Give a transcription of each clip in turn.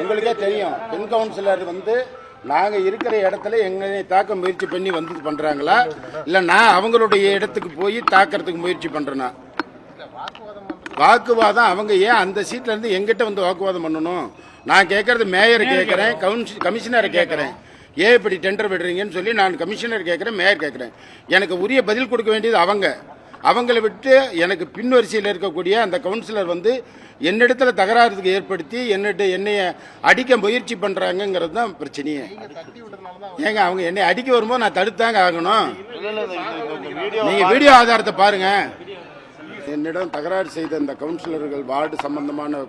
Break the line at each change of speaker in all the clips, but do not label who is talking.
உங்களுக்கே தெரியும். பெண் கவுன்சிலர் வந்து நாங்க இருக்கிற இடத்துல எங்களை தாக்க முயற்சி பண்ணி வந்து பண்றாங்களா? இல்ல நான் அவங்களுடைய இடத்துக்கு போய் தாக்கிறதுக்கு முயற்சி பண்றேனா? வாக்குவாதம் அவங்க ஏன் அந்த சீட்ல இருந்து எங்கிட்ட வந்து வாக்குவாதம் பண்ணணும்? நான் கேட்கறது மேயரை கேட்கறேன் கவுன்சி கமிஷனரை கேட்கறேன் ஏன் இப்படி டெண்டர் விடுறீங்கன்னு சொல்லி நான் கமிஷனர் கேட்கறேன் மேயர் கேட்கறேன் எனக்கு உரிய பதில் கொடுக்க வேண்டியது அவங்க. அவங்கள விட்டு எனக்கு பின்வரிசையில் இருக்கக்கூடிய அந்த கவுன்சிலர் வந்து என்னிடத்துல தகராறுக்கு ஏற்படுத்தி என்னிட்ட என்னைய அடிக்க முயற்சி பண்ணுறாங்கங்கிறது தான் பிரச்சனையே. ஏங்க அவங்க என்னை அடிக்க வரும்போது நான் தடுத்தாங்க ஆகணும். நீங்க வீடியோ ஆதாரத்தை பாருங்க. என்னிடம் தகராறு செய்த அந்த கவுன்சிலர்கள் வார்டு சம்பந்தமான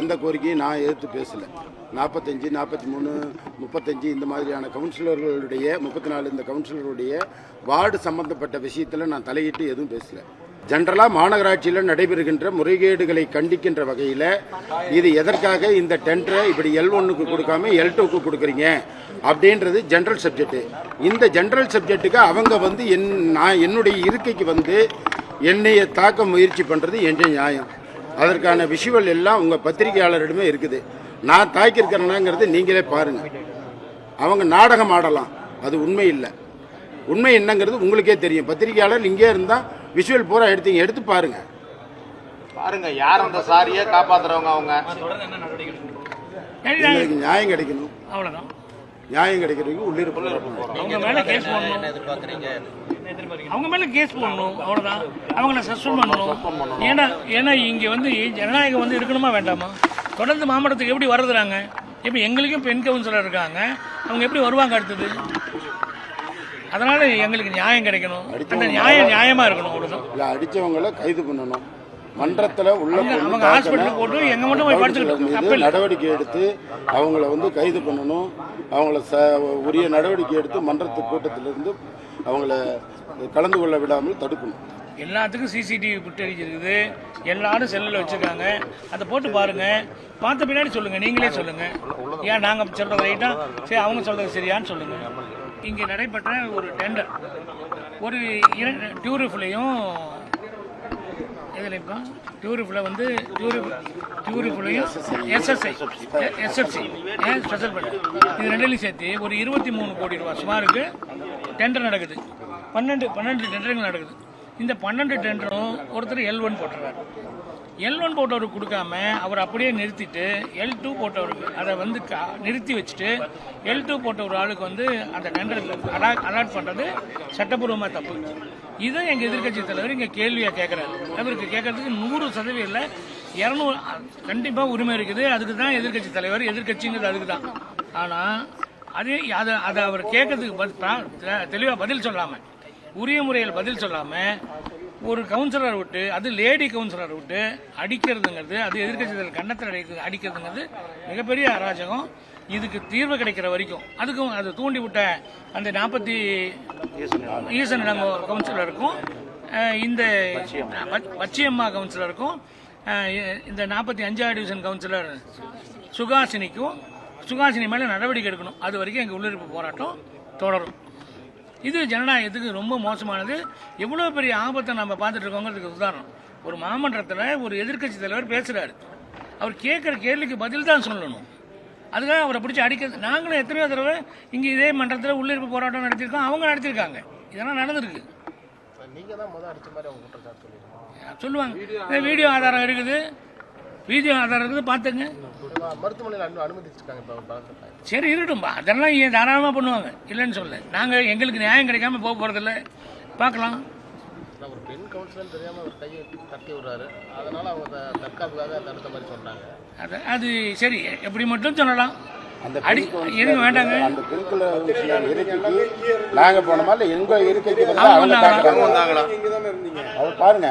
எந்த கோரிக்கையும் நான் எதிர்த்து பேசல. நாற்பத்தஞ்சு நாற்பத்தி மூணு முப்பத்தஞ்சு இந்த மாதிரியான கவுன்சிலர்களுடைய முப்பத்தி நாலு இந்த கவுன்சிலருடைய வார்டு சம்பந்தப்பட்ட விஷயத்தில் நான் தலையிட்டு எதுவும் பேசல. ஜென்ரலாக மாநகராட்சியில் நடைபெறுகின்ற முறைகேடுகளை கண்டிக்கின்ற வகையில் இது எதற்காக இந்த டெண்டரை இப்படி எல் ஒன்னுக்கு கொடுக்காம எல் டூக்கு கொடுக்குறீங்க அப்படின்றது ஜென்ரல் சப்ஜெக்ட். இந்த ஜென்ரல் சப்ஜெக்ட்டுக்கு அவங்க வந்து என் நான் என்னுடைய இருக்கைக்கு வந்து என்னைய தாக்க முயற்சி பண்ணுறது என்ற நியாயம். அதற்கான விஷுவல் எல்லாம் உங்கள் பத்திரிகையாளரிடமே இருக்குது. நான் தாக்கியிருக்கிறேனாங்கிறது நீங்களே பாருங்க. அவங்க நாடகம் ஆடலாம். அது உண்மை இல்லை. உண்மை என்னங்கிறது உங்களுக்கே தெரியும். பத்திரிகையாளர் இங்கே இருந்தால் விஷுவல் பூரா எடுத்தீங்க எடுத்து பாருங்க.
பாருங்க யார் அந்த சாரியை காப்பாத்துறவங்க அவங்க?
எங்களுக்கு நியாயம் கிடைக்கணும்.
அவ்வளவுதான்.
நியாயம் கிடைக்கிறதுக்கு உள்ளிருப்பு
அவங்க மேல கேஸ் போடணும் அவ்வளோதான் அவ்வளவுதான். அவங்கள சஸ்பெண்ட் பண்ணணும். ஏன்னா ஏன்னா இங்க வந்து ஜனநாயகம் வந்து இருக்கணுமா வேண்டாமா? தொடர்ந்து மாமட்டத்துக்கு எப்படி வருதுறாங்க எப்படி எங்களுக்கும் பெண் கவுன்சிலர் இருக்காங்க. அவங்க எப்படி வருவாங்க அடுத்தது? அதனால எங்களுக்கு நியாயம் கிடைக்கணும். அந்த நியாயம் நியாயமா இருக்கணும் அவ்வளவுதான்.
இல்லை அடித்தவங்கள கைது பண்ணணும். மன்றத்தில் உள்ள நடவடிக்கை எடுத்து அவங்கள வந்து கைது பண்ணணும். அவங்கள ச உரிய நடவடிக்கை எடுத்து மன்றத்து கூட்டத்திலிருந்து அவங்கள கலந்து கொள்ள விடாமல் தடுக்கணும்.
எல்லாத்துக்கும் சிசிடிவி புட்டேஜ் இருக்குது. எல்லாரும் செல்லில் வச்சிருக்காங்க. அதை போட்டு பாருங்க. பார்த்த பின்னாடி சொல்லுங்க. நீங்களே சொல்லுங்க. ஏன் நாங்க சொல்றது ரைட்டா சரி அவங்க சொல்றது சரியான்னு சொல்லுங்க. இங்கே நடைபெற்ற ஒரு டெண்டர் ஒரு டியூரிஃப்லையும் இதில் இப்போ டியூரிஃபில் வந்து டியூரிஃப் டியூரிஃபிலையும் எஸ்எஸ்ஐ எஸ்எஃப்சி ஸ்பெஷல் பண்ண. இது ரெண்டுலையும் சேர்த்து ஒரு இருபத்தி மூணு கோடி ரூபா சுமாருக்கு டெண்டர் நடக்குது. பன்னெண்டு பன்னெண்டு டெண்டருங்கள் நடக்குது. இந்த பன்னெண்டு டெண்டரும் ஒருத்தர் எல் ஒன் போட்டுறாரு. எல் ஒன் போட்டவருக்கு கொடுக்காம அவர் அப்படியே நிறுத்திட்டு எல் டூ போட்டவருக்கு அதை வந்து நிறுத்தி வச்சுட்டு எல் டூ போட்ட ஒரு ஆளுக்கு வந்து அந்த டெண்டர் அலாட் அலாட் பண்ணுறது சட்டப்பூர்வமாக தப்பு. இதை எங்கள் எதிர்க்கட்சி தலைவர் இங்கே கேள்வியாக கேட்குறாரு அவருக்கு கேட்கறதுக்கு நூறு சதவீதம் இல்லை இரநூறு கண்டிப்பாக உரிமை இருக்குது. அதுக்கு தான் எதிர்கட்சி தலைவர் எதிர்க்கட்சிங்கிறது அதுக்கு தான். ஆனால் அதே அதை அதை அவர் கேட்கறதுக்கு தெளிவாக பதில் சொல்லாமல் உரிய முறையில் பதில் சொல்லாமல் ஒரு கவுன்சிலர் விட்டு அது லேடி கவுன்சிலர் விட்டு அடிக்கிறதுங்கிறது அது எதிர்க்கட்சி கன்னத்தில் அடிக்க அடிக்கிறதுங்கிறது மிகப்பெரிய அராஜகம். இதுக்கு தீர்வு கிடைக்கிற வரைக்கும். அதுக்கும் அது தூண்டி விட்ட அந்த நாற்பத்தி ஈசன் கவுன்சிலருக்கும் இந்த பச்சியம்மா கவுன்சிலருக்கும் இந்த நாற்பத்தி அஞ்சாவது டிவிஷன் கவுன்சிலர் சுகாசினிக்கும் சுகாசினி மேலே நடவடிக்கை எடுக்கணும். அது வரைக்கும் எங்கள் உள்ளிருப்பு போராட்டம் தொடரும். இது ஜனநாயகத்துக்கு ரொம்ப மோசமானது. எவ்வளோ பெரிய ஆபத்தை நம்ம பார்த்துட்டு இருக்கோங்கிறதுக்கு உதாரணம். ஒரு மாமன்றத்தில் ஒரு எதிர்க்கட்சி தலைவர் பேசுகிறாரு அவர் கேட்குற கேள்விக்கு பதில் தான் சொல்லணும். அதுக்காக அவரை பிடிச்சி அடிக்கிறது. நாங்களும் எத்தனையோ தடவை இங்கே இதே மன்றத்தில் உள்ளிருப்பு போராட்டம் நடத்தியிருக்கோம். அவங்க நடத்தியிருக்காங்க. இதெல்லாம் நடந்திருக்கு. சொல்லுவாங்க. இந்த வீடியோ ஆதாரம் இருக்குது. வீடியோ ஆதாரம் இருக்குது. பார்த்துங்க.
மருத்துவமனையில் அனு அனுமதிச்சிருக்காங்க
சரி இருக்கட்டும். அதெல்லாம் ஏன் தாராளமாக பண்ணுவாங்க? இல்லைன்னு சொல்ல நாங்கள் எங்களுக்கு நியாயம் கிடைக்காம போக போகிறதில்ல பார்க்கலாம்.
ஒரு பெண் கவுன்சிலர் தெரியாம ஒரு கையை தட்டி விடுறாரு. அதனால அவங்க தற்காப்புக்காக தடுத்த மாதிரி சொன்னாங்க
அது அது சரி. எப்படி மட்டும் சொல்லலாம்.
அந்த
அடி இருங்க வேண்டாங்க.
அந்த பெண்குல இருக்கைக்கு நாங்க போனோமா இல்ல எங்க இருக்கைக்கு
அவங்க வந்தாங்களா?
அதை பாருங்க.